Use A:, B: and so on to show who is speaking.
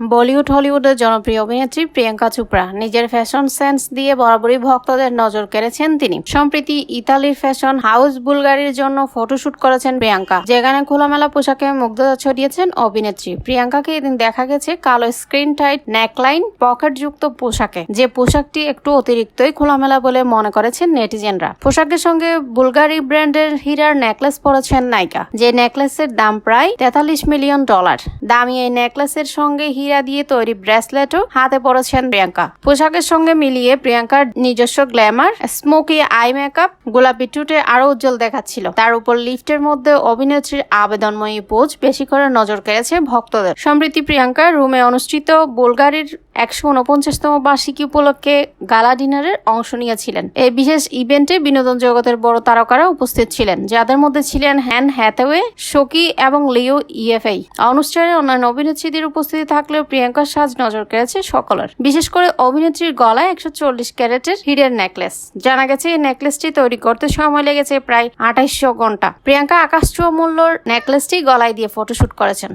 A: বলিউড হলিউডের জনপ্রিয় অভিনেত্রী প্রিয়াঙ্কা চোপড়া নিজের ফ্যাশন সেন্স দিয়ে বরাবরই ভক্তদের নজর কেড়েছেন তিনি। সম্প্রতি ইতালির ফ্যাশন হাউস বুলগারির জন্য ফটোশুট করেছেন প্রিয়াঙ্কা, যেখানে খোলামেলা পোশাকে মুগ্ধতা ছড়িয়েছেন অভিনেত্রী। প্রিয়াঙ্কাকে এদিন দেখা গেছে কালো স্ক্রিন টাইট নেকলাইন পকেটযুক্ত পোশাকে, যে পোশাকটি একটু অতিরিক্তই খোলামেলা বলে মনে করেছেন নেটিজেনরা। পোশাকের সঙ্গে বুলগারি ব্র্যান্ডের হীরার নেকলেস পরেছেন নায়িকা, যে নেকলেসের দাম প্রায় তেতাল্লিশ মিলিয়ন ডলার। দামি এই নেকলেসের সঙ্গে হীরা দিয়ে তৈরি ব্রেসলেটও হাতে পরেছেন প্রিয়াঙ্কা। পোশাকের সঙ্গে মিলিয়ে প্রিয়াঙ্কার নিজস্ব গ্ল্যামার, স্মোকি আই মেকআপ, গোলাপি টুটে আরও উজ্জ্বল দেখাচ্ছিল। তার উপর লিফটের মধ্যে অভিনেত্রীর আবেদনময়ী পোজ বেশি করে নজর কেড়েছে ভক্তদের। সম্প্রীতি প্রিয়াঙ্কা রুমে অনুষ্ঠিত বুলগারির একশো উনপঞ্চাশতম বার্ষিকী উপলক্ষে গালা ডিনারের অংশ নিয়েছিলেন। এই বিশেষ ইভেন্টে বিনোদন জগতের বড় তারকারা উপস্থিত ছিলেন, যাদের মধ্যে ছিলেন হ্যান হ্যাথওয়ে, শোকি এবং লিও ইএফআই। অনুষ্ঠানে অন্যান্য অভিনেত্রীদের উপস্থিতি থাকলেও প্রিয়াঙ্কার সাজ নজর কেড়েছে সকলের। বিশেষ করে অভিনেত্রীর গলায় একশো চল্লিশ ক্যারেটের হিরের নেকলেস। জানা গেছে, এই নেকলেসটি তৈরি করতে সময় লেগেছে প্রায় আঠাইশশো ঘণ্টা। প্রিয়াঙ্কা আকাশ মূল্যর নেকলেসটি গলায় দিয়ে ফটোশুট করেছেন।